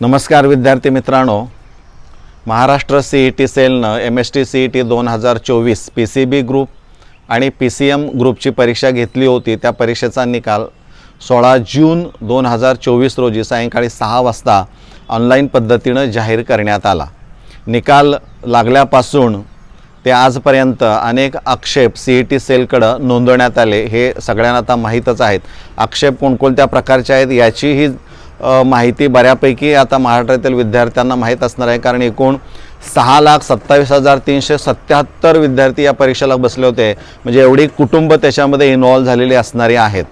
नमस्कार विद्यार्थी मित्रांनो. महाराष्ट्र सी ई टी सेलनं M S T C E T दोन हजार चोवीस पी सी बी ग्रुप आणि पी सी एम ग्रुपची परीक्षा घेतली होती. त्या परीक्षेचा निकाल सोळा जून दोन हजार चोवीस रोजी सायंकाळी सहा वाजता ऑनलाईन पद्धतीनं जाहीर करण्यात आला. निकाल लागल्यापासून ते आजपर्यंत अनेक आक्षेप सी ई टी सेलकडं नोंदवण्यात आले. हे सगळ्यांना आता माहीतच आहेत. आक्षेप कोणकोणत्या प्रकारचे आहेत याचीही माहिती बऱ्यापैकी आता महाराष्ट्रातील विद्यार्थ्यांना माहीत असणार आहे. कारण एकूण सहा लाख सत्तावीस हजार तीनशे सत्याहत्तर विद्यार्थी या परीक्षेला बसले होते. म्हणजे एवढी कुटुंब त्याच्यामध्ये इन्व्हॉल्व झालेली असणारी आहेत.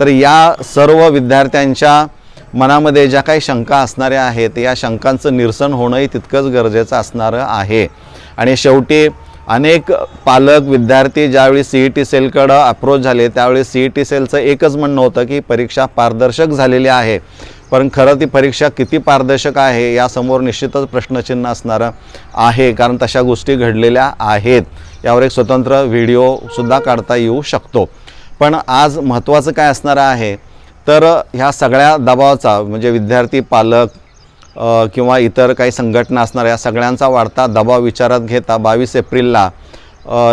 तर या सर्व विद्यार्थ्यांच्या मनामध्ये ज्या काही शंका असणाऱ्या आहेत या शंकांचं निरसन होणंही तितकंच गरजेचं असणारं आहे. आणि शेवटी अनेक पालक विद्यार्थी ज्यावेळी सी ई टी सेलकडं अप्रोच झाले त्यावेळी सी ई टी सेलचं एकच म्हणणं होतं की परीक्षा पारदर्शक झालेली आहे. पण खरं ती परीक्षा किती पारदर्शक आहे यासमोर निश्चितच प्रश्नचिन्ह असणारं आहे कारण तशा गोष्टी घडलेल्या आहेत. यावर एक स्वतंत्र व्हिडिओसुद्धा काढता येऊ शकतो. पण आज महत्त्वाचं काय असणार आहे? तर ह्या सगळ्या दबावाचा म्हणजे विद्यार्थी पालक किंवा इतर काही संघटना असणाऱ्या या सगळ्यांचा वाढता दबाव विचारात घेता बावीस एप्रिलला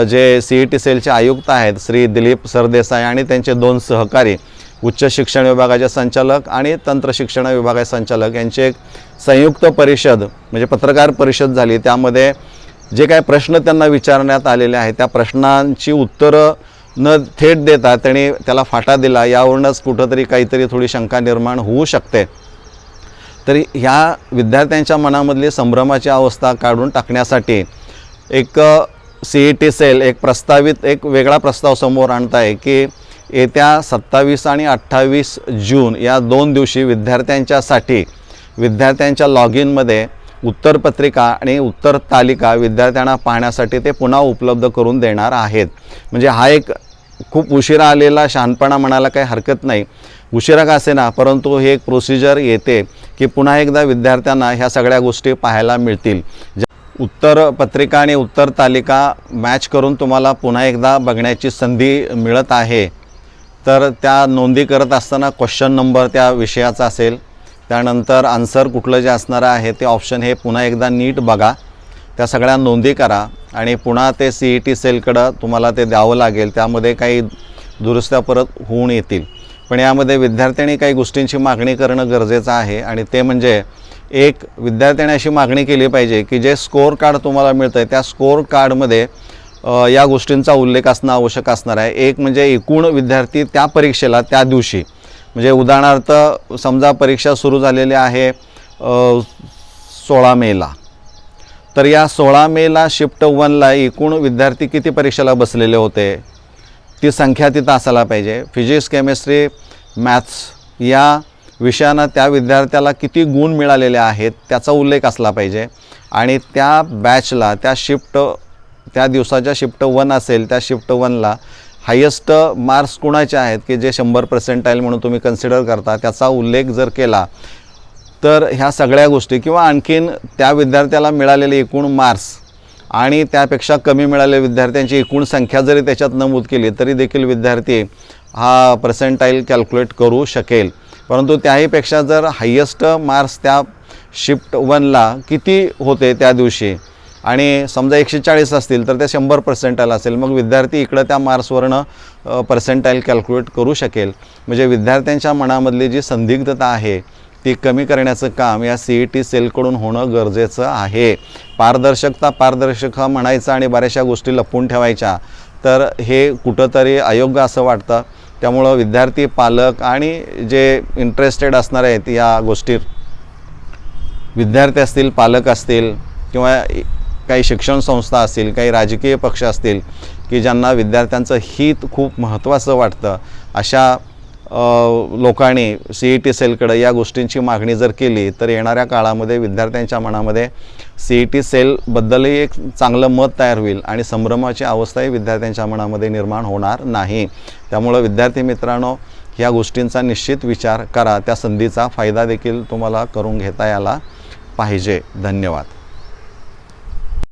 जे सी ई टी सेलचे आयुक्त आहेत श्री दिलीप सरदेसाई आणि त्यांचे दोन सहकारी उच्च शिक्षण विभागाचे संचालक आणि तंत्र शिक्षण विभागाचे संचालक यांची एक संयुक्त परिषद म्हणजे पत्रकार परिषद झाली. त्यामध्ये जे काही प्रश्न त्यांना विचारण्यात आलेले आहेत त्या प्रश्नांची उत्तरं न थेट देता त्यांनी त्याला फाटा दिला. यावरूनच कुठंतरी काहीतरी थोडी शंका निर्माण होऊ शकते. तरी ह्या विद्यार्थ्यांच्या मनामधली संभ्रमाची अवस्था काढून टाकण्यासाठी एक सी ई टी सेल एक प्रस्तावित एक वेगळा प्रस्ताव समोर आणत आहे की येत्या सत्तावीस आणि अठ्ठावीस जून या दोन दिवशी विद्यार्थ्यांच्यासाठी विद्यार्थ्यांच्या लॉग इनमध्ये उत्तरपत्रिका आणि उत्तर तालिका विद्यार्थ्यांना पाहण्यासाठी ते पुन्हा उपलब्ध करून देणार आहेत. म्हणजे हा एक खूप उशिरा आलेला शहाणपणा म्हणायला काही हरकत नाही. उशिरा का असेना? परंतु ही एक प्रोसिजर येते की पुन्हा एकदा विद्यार्थ्यांना ह्या सगळ्या गोष्टी पाहायला मिळतील. ज- उत्तर पत्रिका आणि उत्तर तालिका मॅच करून तुम्हाला पुन्हा एकदा बघण्याची संधी मिळत आहे. तर त्या नोंदी करत असताना क्वेश्चन नंबर त्या विषयाचा असेल. त्यानंतर आन्सर कुठलं जे असणारं आहे ते ऑप्शन हे पुन्हा एकदा नीट बघा. त्या सगळ्या नोंदी करा आणि पुन्हा ते सी ई टी सेलकडं तुम्हाला ते द्यावं लागेल. त्यामध्ये काही दुरुस्त्या परत होऊन येतील. पण यामध्ये विद्यार्थ्यांनी काही गोष्टींची मागणी करणं गरजेचं आहे आणि ते म्हणजे एक विद्यार्थ्याने अशी मागणी केली पाहिजे की जे स्कोअर कार्ड तुम्हाला मिळतं आहे त्या स्कोअर कार्डमध्ये या गोष्टींचा उल्लेख असणं आवश्यक असणार आहे. एक म्हणजे एकूण विद्यार्थी त्या परीक्षेला त्या दिवशी म्हणजे उदाहरणार्थ समजा परीक्षा सुरू झालेली आहे सोळा मेला तर या सोळा मेला शिफ्ट वनला एकूण विद्यार्थी किती परीक्षेला बसलेले होते? ती संख्या तिथं असायला पाहिजे. फिजिक्स केमिस्ट्री मॅथ्स या विषयांना त्या विद्यार्थ्याला किती गुण मिळालेले आहेत त्याचा उल्लेख असला पाहिजे. आणि त्या बॅचला त्या शिफ्ट त्या दिवसाच्या शिफ्ट वन असेल त्या शिफ्ट वनला हायेस्ट मार्क्स कुणाचे आहेत की जे शंभर पर्सेंटाईल म्हणून तुम्ही कन्सिडर करता? त्याचा उल्लेख जर केला तर ह्या सगळ्या गोष्टी किंवा आणखीन त्या विद्यार्थ्याला मिळालेले एकूण मार्क्स आणि त्यापेक्षा कमी मिळालेल्या विद्यार्थ्यांची एकूण संख्या जरी त्याच्यात नमूद केली तरी देखील विद्यार्थी हा पर्सेंटाईल कॅल्क्युलेट करू शकेल. परंतु त्याहीपेक्षा जर हायेस्ट मार्क्स त्या शिफ्ट वनला किती होते त्या दिवशी? आणि समजा एकशे चाळीस असतील तर ते शंभर पर्सेंटाईल असेल. मग विद्यार्थी इकडं त्या मार्क्सवरनं पर्सेंटाईल कॅल्क्युलेट करू शकेल. म्हणजे विद्यार्थ्यांच्या मनामधली जी संदिग्धता आहे ती कमी करण्याचं काम या सी ई टी सेलकडून होणं गरजेचं आहे. पारदर्शकता पारदर्शक म्हणायचं आणि बऱ्याचशा गोष्टी लपवून ठेवायच्या. तर हे कुठंतरी अयोग्य असं वाटतं. त्यामुळं विद्यार्थी पालक आणि जे इंटरेस्टेड असणार आहेत या गोष्टीत विद्यार्थी असतील पालक असतील किंवा काही शिक्षण संस्था असतील काही राजकीय पक्ष असतील की ज्यांना विद्यार्थ्यांचं हित खूप महत्त्वाचं वाटतं अशा लोकांनी सी ई टी सेलकडं या गोष्टींची मागणी जर केली तर येणाऱ्या काळामध्ये विद्यार्थ्यांच्या मनामध्ये सी ई टी सेलबद्दलही एक चांगलं मत तयार होईल आणि संभ्रमाची अवस्थाही विद्यार्थ्यांच्या मनामध्ये निर्माण होणार नाही. त्यामुळं विद्यार्थी मित्रांनो ह्या गोष्टींचा निश्चित विचार करा. त्या संधीचा फायदा देखील तुम्हाला करून घेता यायला पाहिजे. धन्यवाद.